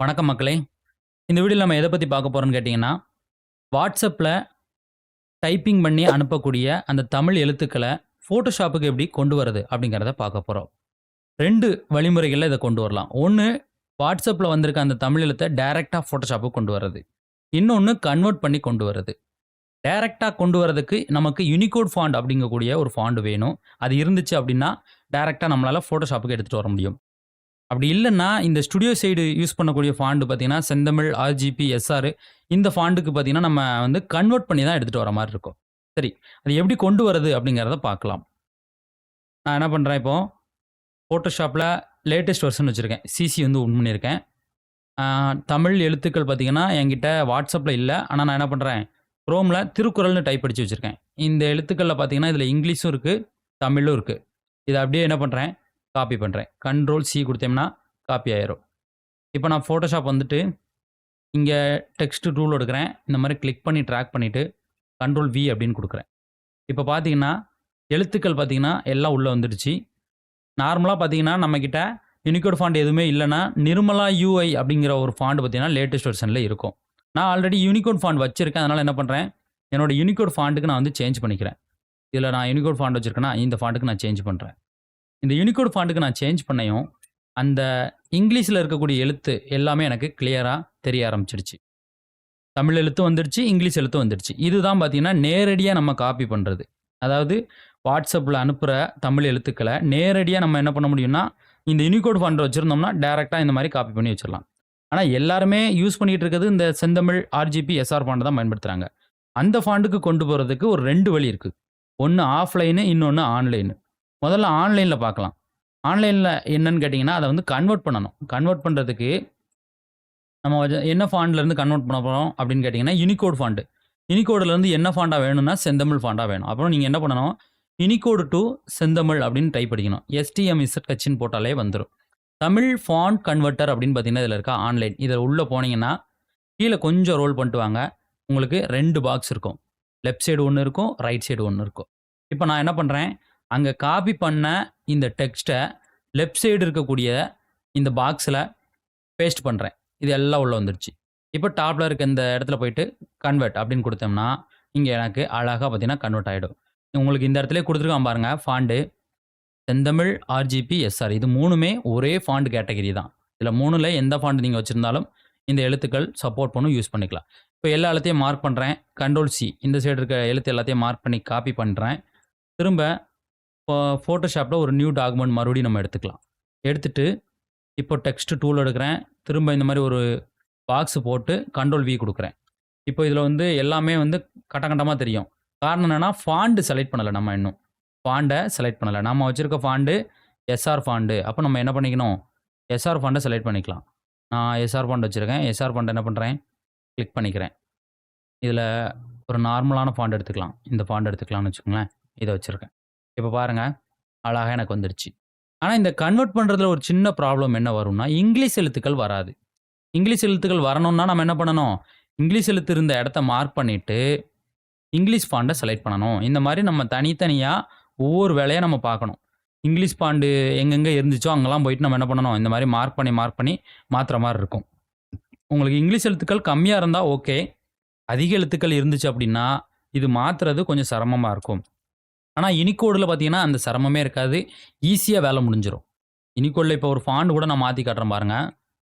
வணக்கம் மக்களே. இந்த வீடியோவில் நம்ம எதை பற்றி பார்க்க போகிறோன்னு கேட்டிங்கன்னா வாட்ஸ்அப்பில் டைப்பிங் பண்ணி அனுப்பக்கூடிய அந்த தமிழ் எழுத்துக்களை ஃபோட்டோஷாப்புக்கு எப்படி கொண்டு வரது அப்படிங்கிறத பார்க்க போகிறோம் ரெண்டு வழிமுறைகளில் இதை கொண்டு வரலாம். ஒன்று வாட்ஸ்அப்பில் வந்திருக்க அந்த தமிழ் எழுத்தை டைரெக்டாக ஃபோட்டோஷாப்புக்கு கொண்டு வர்றது. இன்னொன்று கன்வெர்ட் பண்ணி கொண்டு வர்றது. டைரெக்டாக கொண்டு வரதுக்கு நமக்கு யூனிகோட் ஃபாண்ட் அப்படிங்கக்கூடிய ஒரு ஃபாண்ட் வேணும். அது இருந்துச்சு அப்படின்னா டைரெக்டாக நம்மளால் ஃபோட்டோஷாப்புக்கு எடுத்துகிட்டு வர முடியும். அப்படி இல்லைன்னா இந்த ஸ்டுடியோ சைடு யூஸ் பண்ணக்கூடிய ஃபாண்டு பார்த்தீங்கன்னா செந்தமிழ் ஆர்ஜிபி எஸ்ஆர் இந்த ஃபாண்டுக்கு பார்த்தீங்கன்னா நம்ம வந்து கன்வெர்ட் பண்ணி தான் எடுத்துகிட்டு வர மாதிரி இருக்கும். சரி அது எப்படி கொண்டு வரது அப்படிங்கிறத பார்க்கலாம். நான் என்ன பண்ணுறேன் இப்போது ஃபோட்டோஷாப்பில் லேட்டஸ்ட் வெர்ஷன் வச்சுருக்கேன். சிசி வந்து உன் பண்ணியிருக்கேன். தமிழ் எழுத்துக்கள் பார்த்தீங்கன்னா என்கிட்ட வாட்ஸ்அப்பில் இல்லை. ஆனால் நான் என்ன பண்ணுறேன் ரோமில் திருக்குறள்னு டைப் அடித்து வச்சுருக்கேன். இந்த எழுத்துக்களில் பார்த்தீங்கன்னா இதில் இங்கிலீஷும் இருக்குது தமிழும் இருக்குது இதை அப்படியே என்ன பண்ணுறேன் காப்பி பண்ணுறேன் கண்ட்ரோல் சி கொடுத்தோம்னா காப்பி ஆயிரும். இப்போ நான் ஃபோட்டோஷாப் வந்துட்டு இங்கே டெக்ஸ்ட் டூல் எடுக்கிறேன். இந்த மாதிரி கிளிக் பண்ணி ட்ராக் பண்ணிவிட்டு கண்ட்ரோல் வி அப்படின்னு கொடுக்குறேன். இப்போ பார்த்தீங்கன்னா எழுத்துக்கள் பார்த்தீங்கன்னா எல்லாம் உள்ளே வந்துடுச்சு. நார்மலாக பார்த்தீங்கன்னா நம்மக்கிட்ட யூனிகோட் ஃபாண்ட் எதுவுமே இல்லைன்னா நிர்மலா யூஐ அப்படிங்கிற ஒரு ஃபாண்ட் பார்த்தீங்கன்னா லேட்டஸ்ட் வெர்ஷனில் இருக்கும். நான் ஆல்ரெடி யூனிகோட் ஃபாண்ட் வச்சுருக்கேன். அதனால் என்ன பண்ணுறேன் என்னோடய யூனிகோட் ஃபாண்ட்டுக்கு நான் வந்து சேஞ்ச் பண்ணிக்கிறேன். இதில் நான் யூனிகோட் ஃபாண்ட் வச்சுருக்கேன்னா இந்த ஃபாண்ட்டுக்கு நான் சேஞ்ச் பண்ணுறேன் இந்த யூனிகோட் ஃபாண்ட்டுக்கு நான் சேஞ்ச் பண்ணையும் அந்த இங்கிலீஷில் இருக்கக்கூடிய எழுத்து எல்லாமே எனக்கு கிளியராக தெரிய ஆரம்பிச்சிடுச்சு. தமிழ் எழுத்து வந்துடுச்சு இங்கிலீஷ் எழுத்து வந்துடுச்சு. இதுதான் பார்த்தீங்கன்னா நேரடியாக நம்ம காப்பி பண்ணுறது அதாவது வாட்ஸ்அப்பில் அனுப்புகிற தமிழ் எழுத்துக்களை நேரடியாக நம்ம என்ன பண்ண முடியும்னா இந்த யூனிகோட் ஃபண்ட் வச்சுருந்தோம்னா டேரெக்டாக இந்த மாதிரி காப்பி பண்ணி வச்சிடலாம். ஆனால் எல்லாருமே யூஸ் பண்ணிகிட்டு இருக்கிறது இந்த செந்தமிழ் ஆர்ஜிபி எஸ்ஆர் ஃபாண்டை தான் பயன்படுத்துகிறாங்க அந்த ஃபாண்டுக்கு கொண்டு போகிறதுக்கு ஒரு ரெண்டு வழி இருக்குது ஒன்று ஆஃப்லைனு இன்னொன்று ஆன்லைனு முதல்ல ஆன்லைனில் பார்க்கலாம். ஆன்லைனில் என்னன்னு கேட்டிங்கன்னா அதை வந்து கன்வெர்ட் பண்ணணும். கன்வெர்ட் பண்ணுறதுக்கு நம்ம என்ன ஃபாண்ட்லேருந்து கன்வெர்ட் பண்ண போகிறோம் அப்படின்னு கேட்டிங்கன்னா யூனிகோட் ஃபாண்டு யூனிகோடிலேருந்து என்ன ஃபாண்டாக வேணும்னா செந்தமிழ் ஃபாண்டாக வேணும். அப்புறம் நீங்கள் என்ன பண்ணணும்? யூனிகோடு டு செந்தமிழ் அப்படின்னு டைப் அடிக்கணும். எஸ்டிஎம் இசட் கட்சின்னு போட்டாலே வந்துடும் தமிழ் ஃபாண்ட் கன்வெர்ட்டர் அப்படின்னு பார்த்தீங்கன்னா இதில் இருக்கா? ஆன்லைன் இதில் உள்ளே போனீங்கன்னா கீழே கொஞ்சம் ரோல் பண்ணிட்டு வாங்க. உங்களுக்கு ரெண்டு பாக்ஸ் இருக்கும். லெஃப்ட் சைடு ஒன்று இருக்கும் ரைட் சைடு ஒன்று இருக்கும். இப்போ நான் என்ன பண்ணுறேன் அங்கே காப்பி பண்ண இந்த டெக்ஸ்ட்டை லெஃப்ட் சைடு இருக்கக்கூடிய இந்த பாக்ஸில் பேஸ்ட் பண்ணுறேன் இது எல்லாம் உள்ளே வந்துடுச்சு இப்போ டாப்பில் இருக்க இந்த இடத்துல போயிட்டு கன்வெர்ட் அப்படின்னு கொடுத்தோம்னா இங்கே எனக்கு அழகாக பார்த்தீங்கன்னா கன்வெர்ட் ஆகிடும் உங்களுக்கு இந்த இடத்துல கொடுத்துருக்கான் பாருங்கள் ஃபாண்டு செந்தமிழ் ஆர்ஜிபி எஸ்ஆர் இது மூணுமே ஒரே ஃபாண்ட் கேட்டகரி தான். இதில் மூணில் எந்த ஃபாண்ட் நீங்கள் வச்சுருந்தாலும் இந்த எழுத்துக்கள் சப்போர்ட் பண்ணும் யூஸ் பண்ணிக்கலாம். இப்போ எல்லா எழுத்தையும் மார்க் பண்ணுறேன் கண்ட்ரோல் சி இந்த சைடு இருக்க எழுத்து எல்லாத்தையும் மார்க் பண்ணி காப்பி பண்ணுறேன் திரும்ப இப்போ ஃபோட்டோஷாப்பில் ஒரு நியூ டாக்குமெண்ட் மறுபடியும் நம்ம எடுத்துக்கலாம். எடுத்துட்டு இப்போ டெக்ஸ்ட் டூல் எடுக்கிறேன். திரும்ப இந்த மாதிரி ஒரு பாக்ஸ் போட்டு கண்ட்ரோல் வி கொடுக்குறேன். இப்போ இதில் வந்து எல்லாமே வந்து கட்டங்கட்டமாக தெரியும். காரணம் என்னென்னா ஃபாண்டு செலக்ட் பண்ணலை நம்ம இன்னும். ஃபாண்டை செலக்ட் பண்ணலை. நம்ம வச்சுருக்க ஃபாண்டு எஸ்ஆர் ஃபாண்டு அப்போ நம்ம என்ன பண்ணிக்கணும்? எஸ்ஆர் ஃபாண்டை செலக்ட் பண்ணிக்கலாம். நான் எஸ்ஆர் ஃபாண்ட் வச்சுருக்கேன். எஸ்ஆர் ஃபாண்ட் என்ன பண்ணுறேன் கிளிக் பண்ணிக்கிறேன். இதில் ஒரு நார்மலான ஃபாண்ட் எடுத்துக்கலாம். இந்த ஃபாண்ட் எடுத்துக்கலாம்னு வச்சுக்கோங்களேன். இதை வச்சுருக்கேன். இப்போ பாருங்கள் அழகாக எனக்கு வந்துடுச்சு ஆனால் இந்த கன்வெர்ட் பண்ணுறதுல ஒரு சின்ன ப்ராப்ளம் என்ன வரும்னா இங்கிலீஷ் எழுத்துக்கள் வராது. இங்கிலீஷ் எழுத்துக்கள் வரணும்னா நம்ம என்ன பண்ணணும்? இங்கிலீஷ் எழுத்து இருந்த இடத்த மார்க் பண்ணிவிட்டு இங்கிலீஷ் ஃபாண்டை செலக்ட் பண்ணணும். இந்த மாதிரி நம்ம தனித்தனியாக ஒவ்வொரு வேலையை நம்ம பார்க்கணும். இங்கிலீஷ் ஃபாண்டு எங்கெங்கே இருந்துச்சோ அங்கெல்லாம் போயிட்டு நம்ம என்ன பண்ணணும்? இந்த மாதிரி மார்க் பண்ணி மார்க் பண்ணி மாற்றுற மாதிரி இருக்கும். உங்களுக்கு இங்கிலீஷ் எழுத்துக்கள் கம்மியாக இருந்தால் ஓகே அதிக எழுத்துக்கள் இருந்துச்சு அப்படின்னா இது மாற்றுறது கொஞ்சம் சிரமமாக இருக்கும். ஆனால் இனிக்கோடில் பார்த்தீங்கன்னா அந்த சிரமமே இருக்காது. ஈஸியாக வேலை முடிஞ்சிடும் இனிக்கோடில் இப்போ ஒரு ஃபாண்டு கூட நான் மாற்றி காட்டுறேன் பாருங்கள்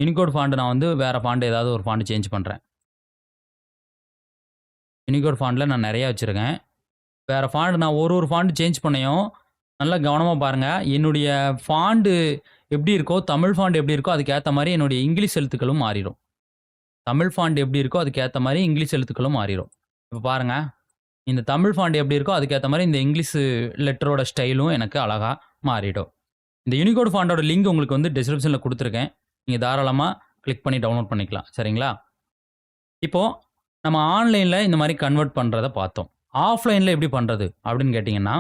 யூனிகோட் ஃபாண்டு நான் வந்து வேறு ஃபாண்டு ஏதாவது ஒரு ஃபாண்டு சேஞ்ச் பண்ணுறேன் யூனிகோட் ஃபாண்டில் நான் நிறையா வச்சுருக்கேன். வேறு ஃபாண்டு நான் ஒரு ஒரு ஃபாண்டு சேஞ்ச் பண்ணையும் நல்லா கவனமாக பாருங்கள் என்னுடைய ஃபாண்டு எப்படி இருக்கோ தமிழ் ஃபாண்ட் எப்படி இருக்கோ அதுக்கேற்ற மாதிரி என்னுடைய இங்கிலீஷ் எழுத்துக்களும் மாறிடும் தமிழ் ஃபாண்ட் எப்படி இருக்கோ அதுக்கேற்ற மாதிரி இங்கிலீஷ் எழுத்துக்களும் மாறிடும் இப்போ பாருங்கள் இந்த தமிழ் ஃபாண்ட் எப்படி இருக்கோ அதுக்கேற்ற மாதிரி இந்த இங்கிலீஷ் லெட்டரோட ஸ்டைலும் எனக்கு அழகாக மாறிடும். இந்த யூனிகோட் ஃபாண்டோட லிங்க் உங்களுக்கு வந்து டிஸ்கிரிப்ஷனில் கொடுத்துருக்கேன். நீங்கள் தாராளமாக கிளிக் பண்ணி டவுன்லோட் பண்ணிக்கலாம். சரிங்களா? இப்போது நம்ம ஆன்லைனில் இந்த மாதிரி கன்வெர்ட் பண்ணுறத பார்த்தோம். ஆஃப்லைனில் எப்படி பண்ணுறது அப்படின்னு கேட்டிங்கன்னா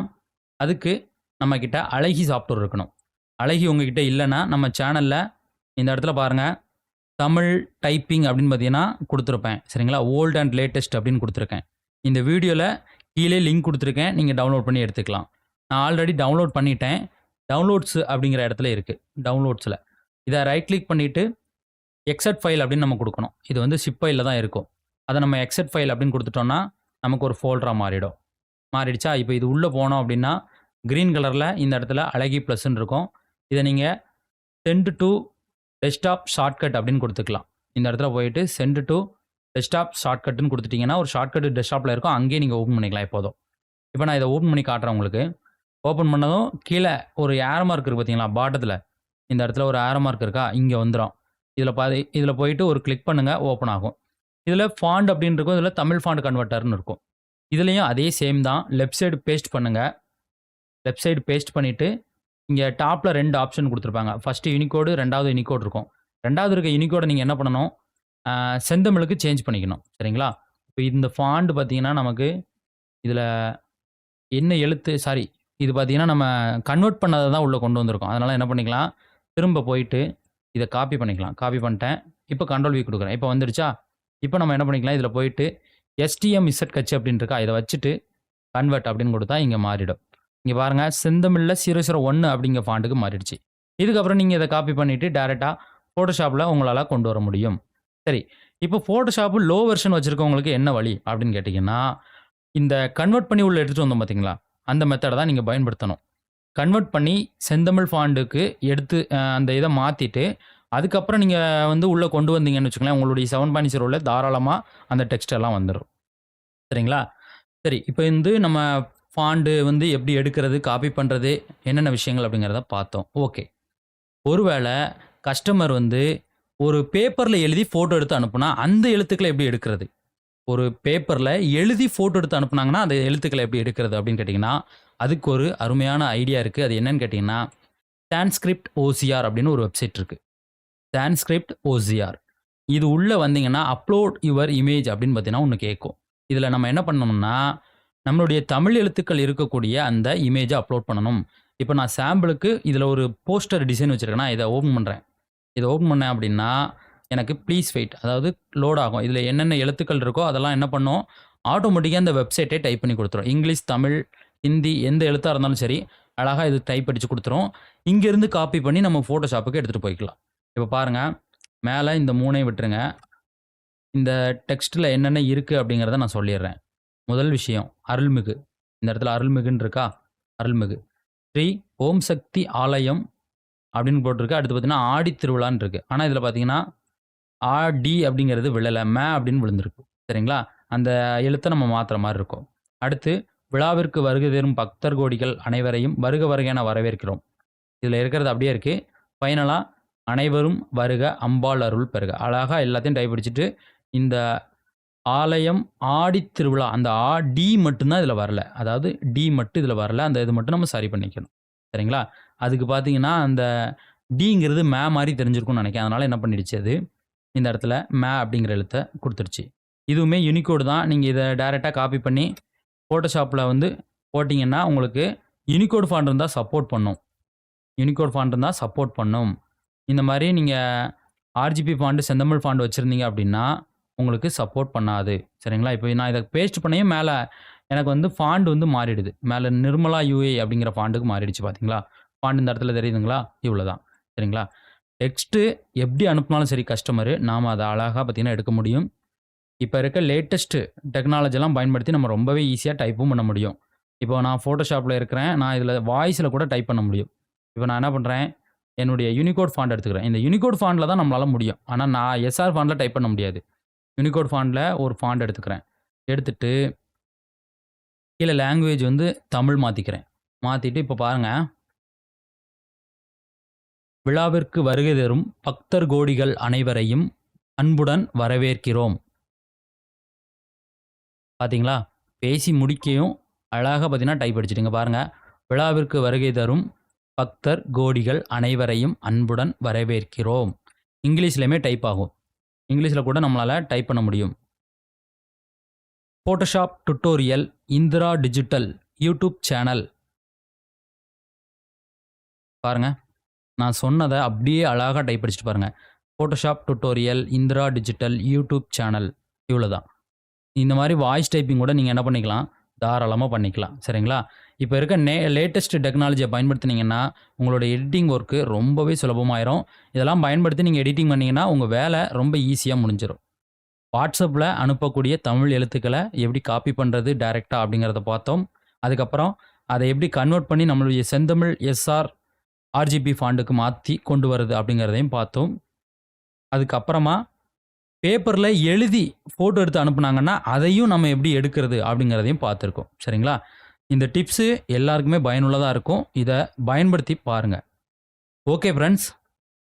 அதுக்கு நம்மக்கிட்ட அழகி சாஃப்ட்வேர் இருக்கணும். அழகி உங்ககிட்ட இல்லைன்னா நம்ம சேனலில் இந்த இடத்துல பாருங்கள் தமிழ் டைப்பிங் அப்படின்னு பார்த்தீங்கன்னா கொடுத்துருப்பேன். சரிங்களா? ஓல்ட் அண்ட் லேட்டஸ்ட் அப்படின்னு கொடுத்துருக்கேன். இந்த வீடியோவில் கீழே லிங்க் கொடுத்துருக்கேன். நீங்கள் டவுன்லோட் பண்ணி எடுத்துக்கலாம். நான் ஆல்ரெடி டவுன்லோட் பண்ணிட்டேன். டவுன்லோட்ஸ் அப்படிங்கிற இடத்துல இருக்குது டவுன்லோட்ஸில் இதை ரைட் கிளிக் பண்ணிவிட்டு எக்ஸட் ஃபைல் அப்படின்னு நம்ம கொடுக்கணும். இது வந்து சிப் ஃபைலில் தான் இருக்கும். அதை நம்ம எக்ஸட் ஃபைல் அப்படின்னு கொடுத்துட்டோம்னா நமக்கு ஒரு ஃபோல்டராக மாறிடும். மாறிடுச்சா? இப்போ இது உள்ளே போனோம் அப்படின்னா க்ரீன் கலரில் இந்த இடத்துல அழகி ப்ளஸ்ன்னு இருக்கும். இதை நீங்கள் சென்ட் டு டெஸ்க்டாப் ஷார்ட்கட் அப்படின்னு கொடுத்துக்கலாம். இந்த இடத்துல போயிட்டு சென்ட் டு டெஸ்க்டாப் ஷார்ட்கட்னு கொடுத்துட்டிங்கன்னா ஒரு ஷார்ட்கட் டெஸ்க்டாப்பில் இருக்கும். அங்கேயே நீங்கள் ஓப்பன் பண்ணிக்கலாம் எப்போதும். இப்போ நான் இதை ஓப்பன் பண்ணி காட்டுறேன் உங்களுக்கு. ஓப்பன் பண்ணதும் கீழே ஒரு ஏர் மார்க் இருக்குது பார்த்தீங்களா பாட்டத்தில் இந்த இடத்துல ஒரு ஏர் மார்க் இருக்கா இங்கே வந்துடும் இதில் பாதி இதில் போயிட்டு ஒரு கிளிக் பண்ணுங்கள் ஓப்பன் ஆகும். இதில் ஃபாண்ட் அப்படின்னு இருக்கும் இதில் தமிழ் ஃபாண்ட் கன்வெர்ட்டர்னு இருக்கும். இதுலேயும் அதே சேம் தான். லெஃப்ட் சைடு பேஸ்ட் பண்ணுங்கள் லெஃப்ட் சைடு பேஸ்ட் பண்ணிவிட்டு இங்கே டாப்பில் ரெண்டு ஆப்ஷன் கொடுத்துருப்பாங்க. ஃபஸ்ட்டு யூனிகோடு ரெண்டாவது யூனிகோடு இருக்கும். ரெண்டாவது இருக்க யூனிகோடை நீங்கள் என்ன பண்ணணும்? செந்தமிழுக்கு சேஞ்ச் பண்ணிக்கணும். சரிங்களா? இப்போ இந்த ஃபாண்ட் பார்த்தீங்கன்னா நமக்கு இதில் என்ன எழுத்து சாரி இது பார்த்தீங்கன்னா நம்ம கன்வெர்ட் பண்ணதை தான் உள்ளே கொண்டு வந்திருக்கோம். அதனால் என்ன பண்ணிக்கலாம்? திரும்ப போயிட்டு இதை காப்பி பண்ணிக்கலாம். காப்பி பண்ணிட்டேன். இப்போ கண்ட்ரோல் வி கொடுக்குறேன். இப்போ வந்துடுச்சா இப்போ நம்ம என்ன பண்ணிக்கலாம்? இதில் போயிட்டு எஸ்டிஎம் இசட் கட்சி அப்படின்னு இருக்கா இதை வச்சுட்டு கன்வெர்ட் அப்படின்னு கொடுத்தா இங்கே மாறிடும். இங்கே பாருங்கள் செந்தமிழில் சீரோ சீரோ ஒன்று அப்படிங்கிற ஃபாண்டுக்கு மாறிடுச்சு. இதுக்கப்புறம் நீங்கள் இதை காப்பி பண்ணிவிட்டு டேரெக்டாக ஃபோட்டோஷாப்பில் உங்களால் கொண்டு வர முடியும். சரி. இப்போ ஃபோட்டோஷாப்பு லோ வெர்ஷன் வச்சுருக்கவங்களுக்கு என்ன வழி அப்படின்னு கேட்டிங்கன்னா இந்த கன்வெர்ட் பண்ணி உள்ள எடுத்துகிட்டு வந்தோம் பார்த்தீங்களா அந்த மெத்தடை தான் நீங்கள் பயன்படுத்தணும். கன்வெர்ட் பண்ணி செந்தமிழ் ஃபாண்டுக்கு எடுத்து அந்த இதை மாற்றிட்டு அதுக்கப்புறம் நீங்கள் வந்து உள்ளே கொண்டு வந்தீங்கன்னு வச்சுக்கோங்களேன் உங்களுடைய செவன் பாயிண்ட் ஜீரோவில் தாராளமாக அந்த டெக்ஸ்ட் எல்லாம் வந்துடும் சரிங்களா? சரி இப்போ வந்து நம்ம ஃபாண்டு வந்து எப்படி எடுக்கிறது காப்பி பண்ணுறது என்னென்ன விஷயங்கள் அப்படிங்கிறத பார்த்தோம். ஓகே ஒருவேளை கஸ்டமர் வந்து ஒரு பேப்பரில் எழுதி ஃபோட்டோ எடுத்து அனுப்புனா அந்த எழுத்துக்களை எப்படி எடுக்கிறது? ஒரு பேப்பரில் எழுதி ஃபோட்டோ எடுத்து அனுப்புனாங்கன்னா அந்த எழுத்துக்களை எப்படி எடுக்கிறது அப்படின்னு கேட்டிங்கன்னா அதுக்கு ஒரு அருமையான ஐடியா இருக்குது அது என்னன்னு கேட்டிங்கன்னா சான்ஸ்கிரிப்ட் ஓசிஆர் அப்படின்னு ஒரு வெப்சைட் இருக்குது சான்ஸ்கிரிப்ட் ஓசிஆர் இது உள்ளே வந்தீங்கன்னா அப்லோட் யுவர் இமேஜ் அப்படின்னு பார்த்தீங்கன்னா ஒன்று கேட்கும். இதில் நம்ம என்ன பண்ணணும்னா நம்மளுடைய தமிழ் எழுத்துக்கள் இருக்கக்கூடிய அந்த இமேஜை அப்லோட் பண்ணணும். இப்போ நான் சாம்பிளுக்கு இதில் ஒரு போஸ்டர் டிசைன் வச்சுருக்கேன்னா இதை ஓப்பன் பண்ணுறேன் இதை ஓப்பன் பண்ணேன் அப்படின்னா எனக்கு ப்ளீஸ் வெயிட் அதாவது லோட் ஆகும். இதில் என்னென்ன எழுத்துக்கள் இருக்கோ அதெல்லாம் என்ன பண்ணும்? ஆட்டோமேட்டிக்காக அந்த வெப்சைட்டே டைப் பண்ணி கொடுத்துரும். இங்கிலீஷ் தமிழ் ஹிந்தி எந்த எழுத்தாக இருந்தாலும் சரி அழகாக இது டைப் அடித்து கொடுத்துரும். இங்கேருந்து காப்பி பண்ணி நம்ம ஃபோட்டோஷாப்புக்கு எடுத்துகிட்டு போய்க்கலாம். இப்போ பாருங்கள் மேலே இந்த மூணையும் விட்டுருங்க. இந்த டெக்ஸ்ட்டில் என்னென்ன இருக்குது அப்படிங்கிறத நான் சொல்லிடுறேன். முதல் விஷயம் அருள்மிகு. இந்த இடத்துல அருள்மிகுன்னு இருக்கா? அருள்மிகு. ஸ்ரீ ஓம் சக்தி ஆலயம் அப்படின்னு போட்டிருக்கு. அடுத்து பார்த்தீங்கன்னா ஆடி திருவிழான்னு இருக்குது ஆனால் இதில் பார்த்தீங்கன்னா ஆடி அப்படிங்கிறது விழலை மே அப்படின்னு விழுந்திருக்கு. சரிங்களா? அந்த எழுத்தை நம்ம மாற்றுற மாதிரி இருக்கும். அடுத்து விழாவிற்கு வருகை தரும் பக்தர் கோடிகள் அனைவரையும் வருக வருக என வரவேற்கிறோம். இதில் இருக்கிறது அப்படியே இருக்குது ஃபைனலாக அனைவரும் வருக அம்பாள் அருள் பெருக அழகாக எல்லாத்தையும் டைப் அடிச்சுட்டு இந்த ஆலயம் ஆடி திருவிழா அந்த ஆ டி மட்டும்தான் இதில் வரல. அதாவது டி மட்டும் இதில் வரல. அந்த இது மட்டும் நம்ம சரி பண்ணிக்கணும். சரிங்களா? அதுக்கு பார்த்தீங்கன்னா அந்த டிங்கிறது மே மாதிரி தெரிஞ்சிருக்கும்னு நினைக்கிறேன். அதனால் என்ன பண்ணிடுச்சு அது? இந்த இடத்துல மே அப்படிங்கிற எழுத்தை கொடுத்துருச்சு. இதுவுமே யூனிகோடு தான். நீங்கள் இதை டைரெக்டாக காப்பி பண்ணி ஃபோட்டோஷாப்பில் வந்து போட்டிங்கன்னா உங்களுக்கு யூனிகோடு ஃபாண்ட் இருந்தால் சப்போர்ட் பண்ணும். யூனிகோட் ஃபாண்ட் இருந்தால் சப்போர்ட் பண்ணும். இந்த மாதிரி நீங்கள் ஆர்ஜிபி ஃபாண்டு செந்தமிழ் ஃபாண்ட் வச்சுருந்தீங்க அப்படின்னா உங்களுக்கு சப்போர்ட் பண்ணாது. சரிங்களா? இப்போ நான் இதை பேஸ்ட் பண்ணியும் மேலே எனக்கு வந்து ஃபாண்ட் வந்து மாறிடுது. மேலே நிர்மலா யூஏ அப்படிங்கிற ஃபாண்டுக்கு மாறிடுச்சு பார்த்தீங்களா ஃபாண்ட் இந்த இடத்துல தெரியுதுங்களா? இவ்வளோ தான் சரிங்களா? டெக்ஸ்ட்டு எப்படி அனுப்புனாலும் சரி கஸ்டமரு நாம் அதை அழகாக பார்த்தீங்கன்னா எடுக்க முடியும். இப்போ இருக்க லேட்டஸ்ட்டு டெக்னாலஜிலாம் பயன்படுத்தி நம்ம ரொம்பவே ஈஸியாக டைப்பும் பண்ண முடியும். இப்போ நான் ஃபோட்டோஷாப்பில் இருக்கிறேன். நான் இதில் வாய்ஸில் கூட டைப் பண்ண முடியும். இப்போ நான் என்ன பண்ணுறேன் என்னுடைய யூனிகோட் ஃபாண்ட் எடுத்துக்கிறேன். இந்த யூனிகோட் ஃபாண்டில் தான் நம்மளால் முடியும். ஆனால் நான் எஸ்ஆர் ஃபாண்டில் டைப் பண்ண முடியாது. யூனிகோட் ஃபாண்டில் ஒரு ஃபாண்ட் எடுத்துக்கிறேன். எடுத்துகிட்டு கீழே லாங்குவேஜ் வந்து தமிழ் மாற்றிக்கிறேன் மாற்றிட்டு இப்போ பாருங்கள் விழாவிற்கு வருகை தரும் பக்தர் கோடிகள் அனைவரையும் அன்புடன் வரவேற்கிறோம். பார்த்தீங்களா பேசி முடிக்கையும் அழகாக பார்த்தீங்கன்னா டைப் அடிச்சிடுங்க பாருங்கள் விழாவிற்கு வருகை தரும் பக்தர் கோடிகள் அனைவரையும் அன்புடன் வரவேற்கிறோம். இங்கிலீஷ்லையுமே டைப் ஆகும். இங்கிலீஷில் கூட நம்மளால் டைப் பண்ண முடியும். Photoshop tutorial Indira digital YouTube channel பாருங்க நான் சொன்னதை அப்படியே அழகாக டைப் அடிச்சுட்டு பாருங்க Photoshop tutorial Indira digital YouTube channel இவ்வளோ தான் இந்த மாதிரி வாய்ஸ் டைப்பிங் கூட நீங்கள் என்ன பண்ணிக்கலாம் தாராளமாக பண்ணிக்கலாம். சரிங்களா? இப்போ இருக்க நே லேட்டஸ்ட் டெக்னாலஜியை பயன்படுத்தினீங்கன்னா உங்களோட எடிட்டிங் ஒர்க்கு ரொம்பவே சுலபமாயிரும். இதெல்லாம் பயன்படுத்தி நீங்கள் எடிட்டிங் பண்ணிங்கன்னா உங்கள் வேலை ரொம்ப ஈஸியாக முடிஞ்சிடும் வாட்ஸ்அப்பில் அனுப்பக்கூடிய தமிழ் எழுத்துக்களை எப்படி காப்பி பண்ணுறது டைரெக்டாக அப்படிங்கிறத பார்த்தோம். அதுக்கப்புறம் அதை எப்படி கன்வெர்ட் பண்ணி நம்மளுடைய செந்தமிழ் எஸ்ஆர், ஆர்ஜிபி ஃபாண்டுக்கு மாற்றி கொண்டு வரது அப்படிங்கிறதையும் பார்த்தோம். அதுக்கப்புறமா பேப்பரில் எழுதி ஃபோட்டோ எடுத்து அனுப்புனாங்கன்னா, அதையும் நம்ம எப்படி எடுக்கிறது அப்படிங்கிறதையும் பார்த்துருக்கோம். சரிங்களா? இந்த டிப்ஸு எல்லாருக்குமே பயனுள்ளதாக இருக்கும். இதை பயன்படுத்தி பாருங்கள் ஓகே ஃப்ரெண்ட்ஸ்